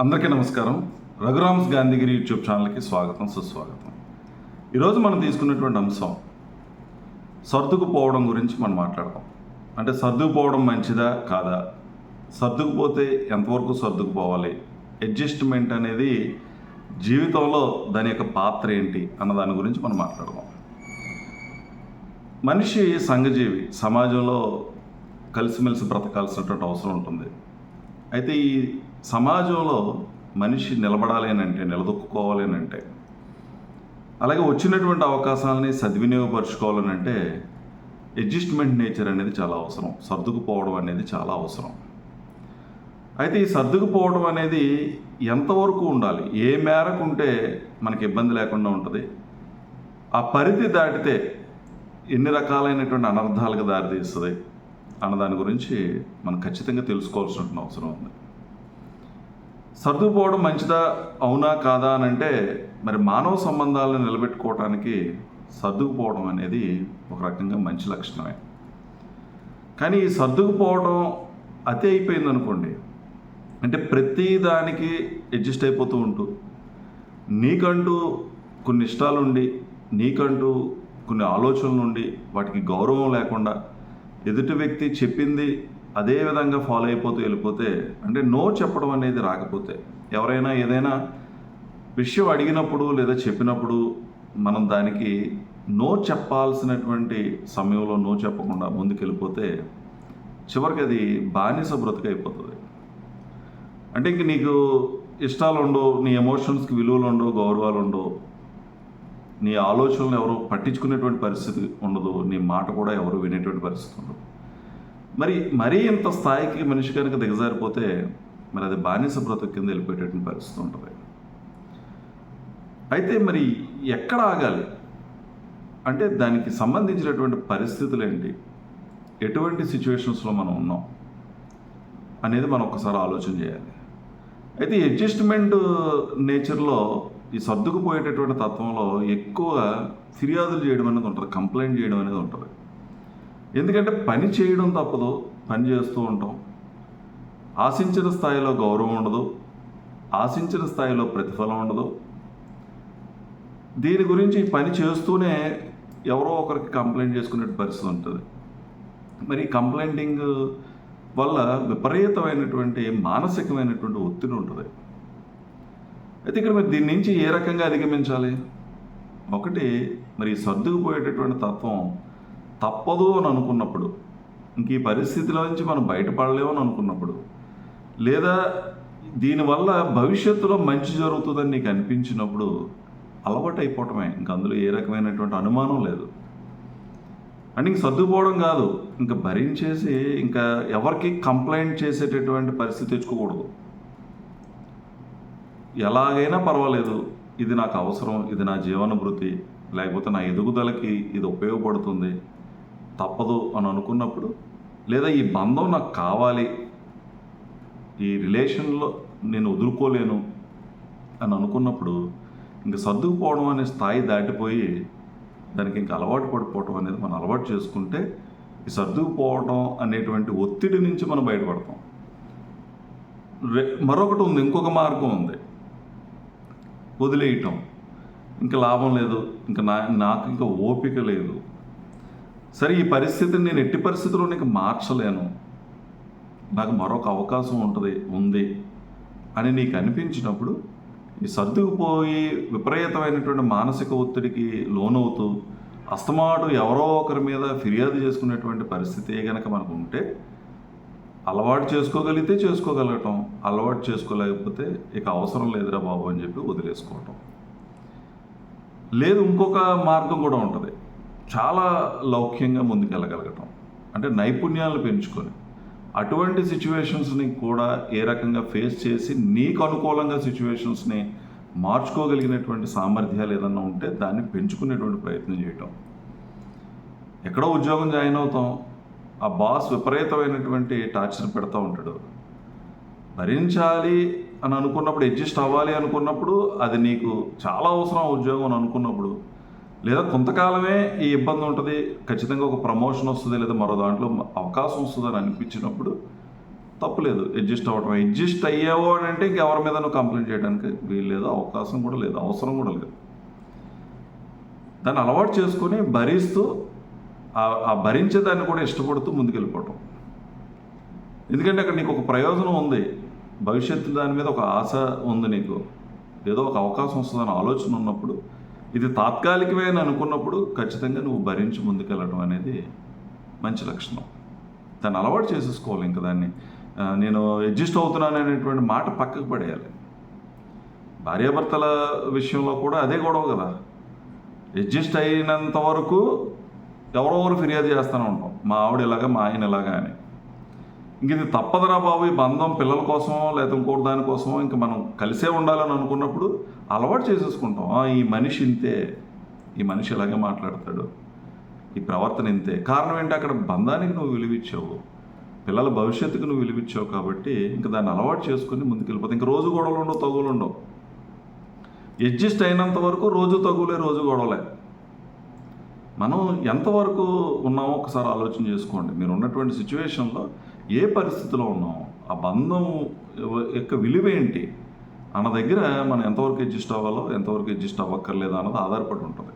అందరికీ నమస్కారం. రఘురామ్స్ గాంధీగిరి యూట్యూబ్ ఛానల్కి స్వాగతం సుస్వాగతం. ఈరోజు మనం తీసుకున్నటువంటి అంశం సర్దుకుపోవడం గురించి మనం మాట్లాడదాం. అంటే సర్దుకుపోవడం మంచిదా కాదా? సర్దుకుపోతే ఎంతవరకు సర్దుకుపోవాలి? అడ్జస్ట్మెంట్ అనేది జీవితంలో దాని యొక్క పాత్ర ఏంటి అన్న దాని గురించి మనం మాట్లాడదాం. మనిషి సంఘజీవి సమాజంలో కలిసిమెలిసి బ్రతకాల్సినటువంటి అవసరం ఉంటుంది. అయితే ఈ సమాజంలో మనిషి నిలబడాలి అని అంటే నిలదొక్కుకోవాలి అని అంటే అలాగే వచ్చినటువంటి అవకాశాలని సద్వినియోగపరచుకోవాలని అంటే అడ్జస్ట్మెంట్ నేచర్ అనేది చాలా అవసరం. సర్దుకుపోవడం అనేది చాలా అవసరం. అయితే ఈ సర్దుకుపోవడం అనేది ఎంతవరకు ఉండాలి? ఏ మేరకు ఉంటే మనకి ఇబ్బంది లేకుండా ఉంటుంది? ఆ పరిధి దాటితే ఎన్ని రకాలైనటువంటి అనర్థాలకు దారితీస్తుంది? అన్న దాని గురించి మనం ఖచ్చితంగా తెలుసుకోవాల్సిన అవసరం ఉంది. సర్దుకుపోవడం మంచిదా? అవునా కాదా అని అంటే మరి మానవ సంబంధాలను నిలబెట్టుకోవటానికి సర్దుకుపోవడం అనేది ఒక రకంగా మంచి లక్షణమే. కానీ ఈ సర్దుకుపోవడం అతి అయిపోయింది అనుకోండి అంటే ప్రతి దానికి అడ్జస్ట్ అయిపోతూ ఉంటూ నీకంటూ కొన్ని ఇష్టాలుండి నీకంటూ కొన్ని ఆలోచనలు ఉండి వాటికి గౌరవం లేకుండా ఎదుటి వ్యక్తి చెప్పింది అదే విధంగా ఫాలో అయిపోతూ వెళ్ళిపోతే అంటే నో చెప్పడం అనేది రాకపోతే ఎవరైనా ఏదైనా విషయం అడిగినప్పుడు లేదా చెప్పినప్పుడు మనం దానికి నో చెప్పాల్సినటువంటి సమయంలో నో చెప్పకుండా ముందుకెళ్ళిపోతే చివరికి అది బానిస బ్రతుకైపోతుంది అంటే ఇంక నీకు ఇష్టాలు ఉండవు నీ ఎమోషన్స్కి విలువలు ఉండవు గౌరవాలు ఉండవు నీ ఆలోచనలు ఎవరు పట్టించుకునేటువంటి పరిస్థితి ఉండదు నీ మాట కూడా ఎవరు వినేటువంటి పరిస్థితి ఉండదు. మరి మరీ ఇంత స్థాయికి మనిషి కనుక దిగజారిపోతే మరి అది బానిస బ్రతుకు కింద వెళ్ళిపోయేటటువంటి పరిస్థితి ఉంటుంది. అయితే మరి ఎక్కడ ఆగాలి? అంటే దానికి సంబంధించినటువంటి పరిస్థితులు ఏంటి ఎటువంటి సిచ్యువేషన్స్లో మనం ఉన్నాం అనేది మనం ఒకసారి ఆలోచన చేయాలి. అయితే అడ్జస్ట్మెంట్ నేచర్లో ఈ సర్దుకుపోయేటటువంటి తత్వంలో ఎక్కువ ఫిర్యాదులు చేయడం అనేది ఉంటుంది కంప్లైంట్ చేయడం అనేది ఉంటుంది. ఎందుకంటే పని చేయడం తప్పదు పని చేస్తూ ఉంటాం. ఆశించిన స్థాయిలో గౌరవం ఉండదు ఆశించిన స్థాయిలో ప్రతిఫలం ఉండదు. దీని గురించి పని చేస్తూనే ఎవరో ఒకరికి కంప్లైంట్ చేసుకునే పరిస్థితి ఉంటుంది. మరి కంప్లైంటింగ్ వల్ల విపరీతమైనటువంటి మానసికమైనటువంటి ఒత్తిడి ఉంటుంది. అయితే ఇక్కడ మరి దీని నుంచి ఏ రకంగా అధిగమించాలి? ఒకటి మరి సర్దుకుపోయేటటువంటి తత్వం తప్పదు అని అనుకున్నప్పుడు ఇంక ఈ పరిస్థితిలో నుంచి మనం బయటపడలేము అని అనుకున్నప్పుడు లేదా దీనివల్ల భవిష్యత్తులో మంచి జరుగుతుందని నీకు అనిపించినప్పుడు అలవాటు అయిపోవటమే ఇంక అందులో ఏ రకమైనటువంటి అనుమానం లేదు. అండ్ ఇంక సర్దుకుపోవడం కాదు. ఇంకా భరించేసి ఇంకా ఎవరికి కంప్లైంట్ చేసేటటువంటి పరిస్థితి తెచ్చుకోకూడదు. ఎలాగైనా పర్వాలేదు. ఇది నాకు అవసరం. ఇది నా జీవన వృత్తి లేకపోతే నా ఎదుగుదలకి ఇది ఉపయోగపడుతుంది. తప్పదు అని అనుకున్నప్పుడు లేదా ఈ బంధం నాకు కావాలి ఈ రిలేషన్లో నేను వదులుకోలేను అని అనుకున్నప్పుడు ఇంక సర్దుకుపోవడం అనే స్థాయి దాటిపోయి దానికి ఇంకా అలవాటు పడిపోవడం అనేది మనం అలవాటు చేసుకుంటే ఈ సర్దుకుపోవడం అనేటువంటి ఒత్తిడి నుంచి మనం బయటపడతాం. రే మరొకటి ఉంది ఇంకొక మార్గం ఉంది. వదిలేయటం. ఇంకా లాభం లేదు ఇంకా నా నాకు ఇంకా ఓపిక లేదు. సరే ఈ పరిస్థితిని నేను ఎట్టి పరిస్థితుల్లో నీకు మార్చలేను. నాకు మరొక అవకాశం ఉంటుంది ఉంది అని నీకు అనిపించినప్పుడు ఈ సర్దుకుపోయి విపరీతమైనటువంటి మానసిక ఒత్తిడికి లోనవుతూ అస్తమాటు ఎవరో ఒకరి మీద ఫిర్యాదు చేసుకునేటువంటి పరిస్థితి కనుక మనకు ఉంటే అలవాటు చేసుకోగలిగితే చేసుకోగలగటం అలవాటు చేసుకోలేకపోతే ఇక అవసరం లేదురా బాబు అని చెప్పి వదిలేసుకోవటం. లేదు ఇంకొక మార్గం కూడా ఉంటుంది. చాలా లౌక్యంగా ముందుకెళ్ళగలగటం. అంటే నైపుణ్యాలను పెంచుకొని అటువంటి సిచ్యువేషన్స్ని కూడా ఏ రకంగా ఫేస్ చేసి నీకు అనుకూలంగా సిచ్యువేషన్స్ని మార్చుకోగలిగినటువంటి సామర్థ్యాలు ఏదన్నా ఉంటే దాన్ని పెంచుకునేటువంటి ప్రయత్నం చేయటం. ఎక్కడో ఉద్యోగం జాయిన్ అవుతాం ఆ బాస్ విపరీతమైనటువంటి టార్చర్ పెడతా ఉంటాడు. భరించాలి అని అనుకున్నప్పుడు అడ్జస్ట్ అవ్వాలి అనుకున్నప్పుడు అది నీకు చాలా అవసరం ఉద్యోగం అని అనుకున్నప్పుడు లేదా కొంతకాలమే ఈ ఇబ్బంది ఉంటుంది ఖచ్చితంగా ఒక ప్రమోషన్ వస్తుంది లేదా మరో దాంట్లో అవకాశం వస్తుంది అని అనిపించినప్పుడు తప్పులేదు అడ్జస్ట్ అవ్వటం. అడ్జస్ట్ అయ్యావు అని అంటే ఇంకెవరి మీద నువ్వు కంప్లైంట్ చేయడానికి వీలు లేదు అవకాశం కూడా లేదు అవసరం కూడా లేదు. దాన్ని అలవాటు చేసుకొని భరిస్తూ ఆ- ఆ భరించే దాన్ని కూడా ఇష్టపడుతూ ముందుకెళ్ళిపోవటం. ఎందుకంటే అక్కడ నీకు ఒక ప్రయోజనం ఉంది భవిష్యత్తు దాని మీద ఒక ఆశ ఉంది నీకు. ఏదో ఒక అవకాశం వస్తుందని ఆలోచన ఉన్నప్పుడు ఇది తాత్కాలికమే అని అనుకున్నప్పుడు ఖచ్చితంగా నువ్వు భరించి ముందుకెళ్ళడం అనేది మంచి లక్షణం. దాన్ని అలవాటు చేసేసుకోవాలి ఇంకా దాన్ని. నేను అడ్జస్ట్ అవుతున్నాను అనేటువంటి మాట పక్కకు పడేయాలి. భార్యాభర్తల విషయంలో కూడా అదే గొడవ కదా. అడ్జస్ట్ అయినంత వరకు ఎవరో ఒకరు ఫిర్యాదు చేస్తూనే ఉంటాం. మా ఆవిడ ఇలాగా మా ఆయన ఇలాగా అని. ఇంక ఇది తప్పదురా బాబు ఈ బంధం పిల్లల కోసమో లేదా ఇంకోటి దానికోసమో ఇంకా మనం కలిసే ఉండాలని అనుకున్నప్పుడు అలవాటు చేసేసుకుంటాం. ఈ మనిషి ఇంతే. ఈ మనిషి ఇలాగే మాట్లాడతాడు. ఈ ప్రవర్తన ఇంతే. కారణం ఏంటి? అక్కడ బంధానికి నువ్వు విలువిచ్చావు. పిల్లల భవిష్యత్తుకు నువ్వు విలువిచ్చావు కాబట్టి ఇంకా దాన్ని అలవాటు చేసుకుని ముందుకెళ్ళిపోతావు. ఇంక రోజు గొడవలు ఉండవు తగులు ఉండవు. అడ్జస్ట్ అయినంత వరకు రోజు తగులే రోజు గొడవలే. మనం ఎంతవరకు ఉన్నామో ఒకసారి ఆలోచన చేసుకోండి. మీరు ఉన్నటువంటి సిచ్యువేషన్లో ఏ పరిస్థితిలో ఉన్నాం? ఆ బంధం యొక్క విలువ ఏంటి? అన్న దగ్గర మనం ఎంతవరకు అడ్జస్ట్ అవ్వాలో ఎంతవరకు అడ్జస్ట్ అవ్వక్కర్లేదు అన్నది ఆధారపడి ఉంటుంది.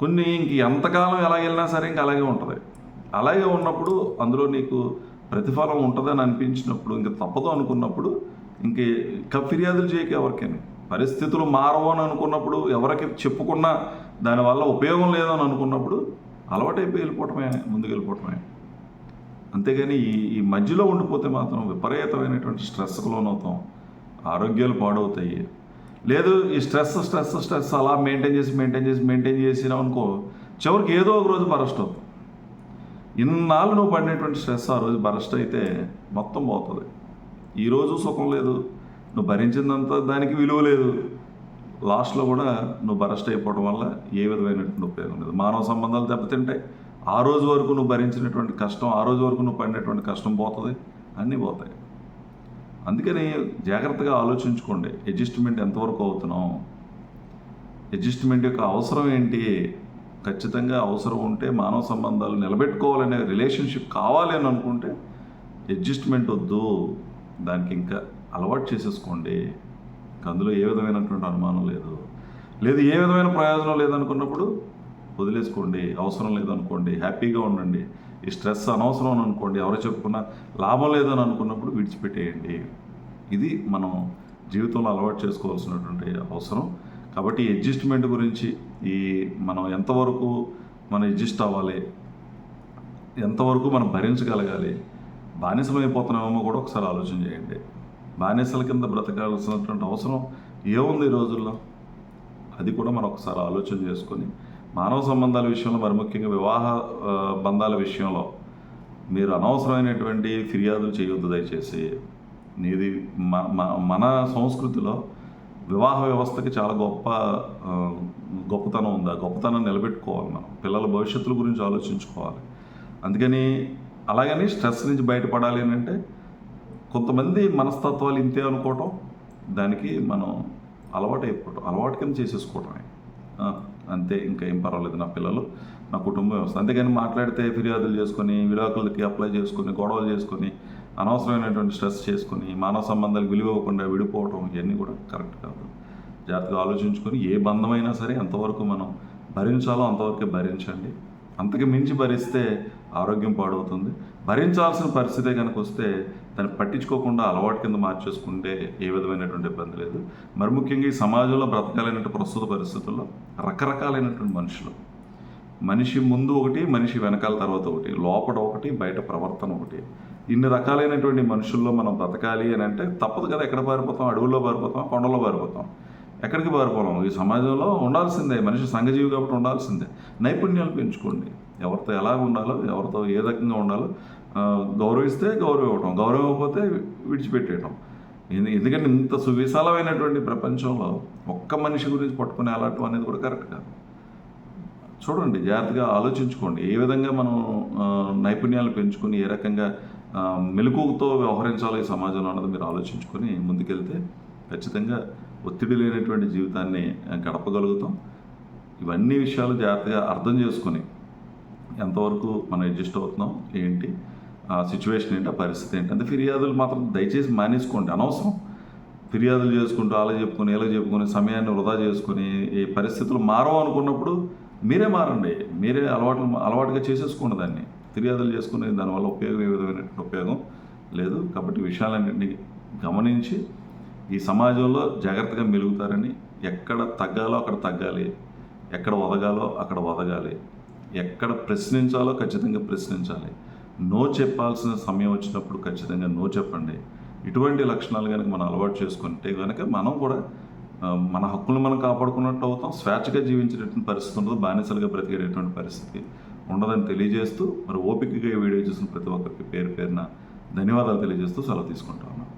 కొన్ని ఇంక ఎంతకాలం ఎలా వెళ్ళినా సరే ఇంక అలాగే ఉంటుంది. అలాగే ఉన్నప్పుడు అందులో నీకు ప్రతిఫలం ఉంటుందని అనిపించినప్పుడు ఇంక తప్పదు అనుకున్నప్పుడు ఇంక ఫిర్యాదులు చేయక ఎవరికైనా. పరిస్థితులు మారవు అని అనుకున్నప్పుడు ఎవరికి చెప్పుకున్నా దానివల్ల ఉపయోగం లేదని అనుకున్నప్పుడు అలవాటైపోయి వెళ్ళిపోవటమే ముందుకు వెళ్ళిపోవటమే అంతేగాని ఈ ఈ మధ్యలో ఉండిపోతే మాత్రం విపరీతమైనటువంటి స్ట్రెస్కు లోనవుతాం. ఆరోగ్యాలు పాడవుతాయి. లేదు ఈ స్ట్రెస్ స్ట్రెస్ స్ట్రెస్ అలా మెయింటైన్ చేసి మెయింటైన్ చేసి మెయింటైన్ చేసినావు అనుకో చివరికి ఏదో ఒక రోజు బరస్ట్ అవుతుంది ఇన్నాళ్ళు నువ్వు పడినటువంటి స్ట్రెస్ ఆ రోజు బరస్ట్ అయితే మొత్తం పోతుంది. ఈరోజు సుఖం లేదు. నువ్వు భరించిందంత దానికి విలువ లేదు. లాస్ట్లో కూడా నువ్వు బరస్ట్ అయిపోవడం వల్ల ఏ విధమైనటువంటి ఉపయోగం లేదు. మానవ సంబంధాలు దెబ్బతింటాయి. ఆ రోజు వరకు నువ్వు భరించినటువంటి కష్టం ఆ రోజు వరకు నువ్వు పడినటువంటి కష్టం పోతుంది? అన్నీ పోతాయి. అందుకని జాగ్రత్తగా ఆలోచించుకోండి. అడ్జస్ట్మెంట్ ఎంతవరకు అవుతున్నాం అడ్జస్ట్మెంట్ యొక్క అవసరం ఏంటి? ఖచ్చితంగా అవసరం ఉంటే మానవ సంబంధాలు నిలబెట్టుకోవాలనే రిలేషన్షిప్ కావాలి అని అనుకుంటే అడ్జస్ట్మెంట్ వద్దు. దానికి ఇంకా అలవాటు చేసేసుకోండి. ఇంకా అందులో ఏ విధమైనటువంటి అనుమానం లేదు. లేదు ఏ విధమైన ప్రయోజనం లేదనుకున్నప్పుడు వదిలేసుకోండి అవసరం లేదనుకోండి హ్యాపీగా ఉండండి. ఈ స్ట్రెస్ అనవసరం అని అనుకోండి ఎవరు చెప్పుకున్నా లాభం లేదని అనుకున్నప్పుడు విడిచిపెట్టేయండి. ఇది మనం జీవితంలో అలవాటు చేసుకోవాల్సినటువంటి అవసరం. కాబట్టి ఈ అడ్జస్ట్మెంట్ గురించి ఈ మనం ఎంతవరకు మనం అడ్జస్ట్ అవ్వాలి ఎంతవరకు మనం భరించగలగాలి బానిసమైపోతున్నామేమో కూడా ఒకసారి ఆలోచన చేయండి. బానిసల కింద బ్రతకాల్సినటువంటి అవసరం ఏముంది ఈ రోజుల్లో? అది కూడా మనం ఒకసారి ఆలోచన చేసుకొని మానవ సంబంధాల విషయంలో మరి ముఖ్యంగా వివాహ బంధాల విషయంలో మీరు అనవసరమైనటువంటి ఫిర్యాదులు చేయొద్దు దయచేసి. నీది మ- మ- మన సంస్కృతిలో వివాహ వ్యవస్థకి చాలా గొప్ప గొప్పతనం ఉంది. ఆ గొప్పతనం నిలబెట్టుకోవాలి మనం. పిల్లల భవిష్యత్తుల గురించి ఆలోచించుకోవాలి. అందుకని అలాగని స్ట్రెస్ నుంచి బయటపడాలి అని అంటే కొంతమంది మనస్తత్వాలు ఇంతే అనుకోవటం దానికి మనం అలవాటు అయిపోవటం అలవాటు కింద చేసేసుకోవటమే. అంతే ఇంకా ఏం పర్వాలేదు నా పిల్లలు నా కుటుంబ వ్యవస్థ. అంతేగాని మాట్లాడితే ఫిర్యాదులు చేసుకొని విడాకులకి అప్లై చేసుకొని గొడవలు చేసుకొని అనవసరమైనటువంటి స్ట్రెస్ చేసుకొని మానవ సంబంధాలకు విలువ ఇవ్వకుండా విడిపోవటం ఇవన్నీ కూడా కరెక్ట్ కాదు. జాగ్రత్తగా ఆలోచించుకొని ఏ బంధమైనా సరే ఎంతవరకు మనం భరించాలో అంతవరకే భరించండి. అంతకు మించి భరిస్తే ఆరోగ్యం పాడవుతుంది. భరించాల్సిన పరిస్థితే కనుక వస్తే దాన్ని పట్టించుకోకుండా అలవాటు కింద మార్చేసుకుంటే ఏ విధమైనటువంటి ఇబ్బంది లేదు. మరి ముఖ్యంగా ఈ సమాజంలో బ్రతకాలైనటువంటి ప్రస్తుత పరిస్థితుల్లో రకరకాలైనటువంటి మనుషులు. మనిషి ముందు ఒకటి మనిషి వెనకాల తర్వాత ఒకటి లోపల ఒకటి బయట ప్రవర్తన ఒకటి. ఇన్ని రకాలైనటువంటి మనుషుల్లో మనం బ్రతకాలి అని అంటే తప్పదు కదా ఎక్కడ పారిపోతాం? అడవుల్లో పారిపోతాం కొండల్లో పారిపోతాం. ఎక్కడికి పారిపోలేం ఈ సమాజంలో ఉండాల్సిందే మనిషి సంఘజీవి కాబట్టి ఉండాల్సిందే. నైపుణ్యాలు పెంచుకోండి. ఎవరితో ఎలా ఉండాలో ఎవరితో ఏ రకంగా ఉండాలో గౌరవిస్తే గౌరవం ఇవ్వటం గౌరవం ఇవ్వకపోతే విడిచిపెట్టేయటం. ఎందుకంటే ఇంత సువిశాలమైనటువంటి ప్రపంచంలో ఒక్క మనిషి గురించి పట్టుకునే అలాంటి అనేది కూడా కరెక్ట్ కాదు. చూడండి జాగ్రత్తగా ఆలోచించుకోండి. ఏ విధంగా మనం నైపుణ్యాలు పెంచుకొని ఏ రకంగా ఆ, మెలకువతో వ్యవహరించాలో ఈ సమాజంలో అన్నది మీరు ఆలోచించుకొని ముందుకెళ్తే ఖచ్చితంగా ఒత్తిడి లేనటువంటి జీవితాన్ని గడపగలుగుతాం. ఇవన్నీ విషయాలు జాగ్రత్తగా అర్థం చేసుకొని ఎంతవరకు మనం అడ్జస్ట్ అవుతున్నాం ఏంటి ఆ సిచ్యువేషన్ ఏంటి ఆ పరిస్థితి ఏంటి అంటే ఫిర్యాదులు మాత్రం దయచేసి మానేసుకోండి. అనవసరం. ఫిర్యాదులు చేసుకుంటూ అలా చెప్పుకొని ఇలా చెప్పుకొని సమయాన్ని వృధా చేసుకొని ఈ పరిస్థితులు మారవు అనుకున్నప్పుడు మీరే మారండి. మీరే అలవాటు అలవాటుగా చేసేసుకోండి దాన్ని. ఫిర్యాదులు చేసుకునే దానివల్ల ఉపయోగం ఏ విధమైనటువంటి ఉపయోగం లేదు. కాబట్టి విషయాలన్నింటినీ గమనించి ఈ సమాజంలో జాగ్రత్తగా మెలుగుతారని ఎక్కడ తగ్గాలో అక్కడ తగ్గాలి. ఎక్కడ వదగాలో అక్కడ వదగాలి ఎక్కడ ప్రశ్నించాలో ఖచ్చితంగా ప్రశ్నించాలి. నో చెప్పాల్సిన సమయం వచ్చినప్పుడు ఖచ్చితంగా నో చెప్పండి. ఇటువంటి లక్షణాలు కనుక మనం అలవాటు చేసుకుంటే కనుక మనం కూడా మన హక్కులు మనం కాపాడుకున్నట్టు అవుతాం. స్వేచ్ఛగా జీవించేటటువంటి పరిస్థితి ఉండదు. బానిసలుగా బ్రతికేటటువంటి పరిస్థితి ఉండదని తెలియజేస్తూ మరి ఓపికగా ఈ వీడియో చూసిన ప్రతి ఒక్కరికి పేరు పేరున ధన్యవాదాలు తెలియజేస్తూ సెలవు తీసుకుంటా ఉన్నాను.